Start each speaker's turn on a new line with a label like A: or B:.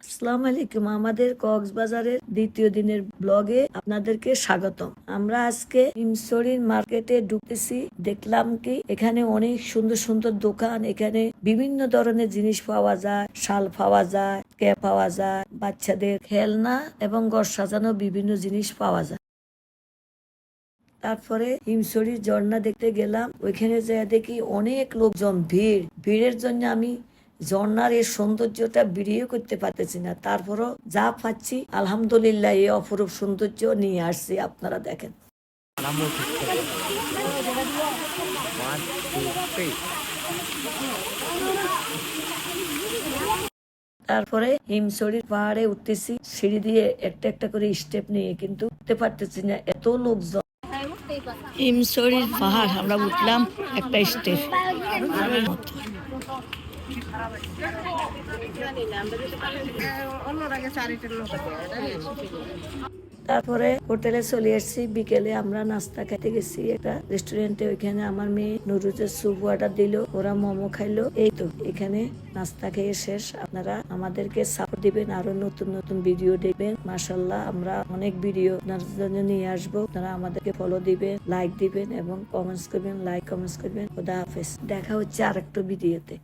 A: আসসালামু আলাইকুম। আমাদের কক্সবাজারের দ্বিতীয় দিনের ব্লগে আপনাদেরকে স্বাগতম। আমরা আজকে ইমসরির মার্কেটে ঢুকতেছি দেখলাম কি, এখানে অনেক সুন্দর সুন্দর দোকান। এখানে বিভিন্ন ধরনের জিনিস পাওয়া যায়, শাল পাওয়া যায় কে পাওয়া যায়, বাচ্চাদের খেলনা এবং ঘর সাজানো বিভিন্ন জিনিস পাওয়া যায়। তারপরে হিমসরির ঝর্ণা দেখতে গেলাম, ওইখানে যা দেখি অনেক লোকজন, ভিড়। ভিড়ের জন্য আমি ঝর্ণার এই সৌন্দর্যটা ভিডিও করতে পারতেছি না। তারপরও যা পাচ্ছি, আলহামদুলিল্লাহ এই অপরূপ সৌন্দর্য নিয়ে আসছি, আপনারা দেখেন। তারপরে হিমসড়ির পাহাড়ে উঠতেছি, সিঁড়ি দিয়ে একটা একটা করে স্টেপ নিয়ে কিন্তু উঠতে পারতেছি না, এত লোকজন। হিমসরির পাহাড়, আমরা উঠলাম একটা স্টেপ
B: অন্যরা গেছে লোক
A: তারপরে হোটেলে চলে এসেছি বিকেলে আমরা নাস্তা খেতে গেছি একটা রেস্টুরেন্টে ওইখানে আমার মেয়ে নুরুজের স্যুপ অর্ডার দিল। ওরা মোমো খাইলো। এই তো, এখানে নাস্তা খেয়ে শেষ। আপনারা আমাদেরকে সাপোর্ট দিবেন, আরও নতুন নতুন ভিডিও দেখবেন। মাসাল্লাহ আমরা অনেক ভিডিও জন্য নিয়ে আসব। আপনারা আমাদেরকে ফলো দিবেন লাইক দিবেন এবং কমেন্টস করবেন লাইক কমেন্টস করবেন। খোদা হাফেজ। দেখা হচ্ছে আরেকটা ভিডিওতে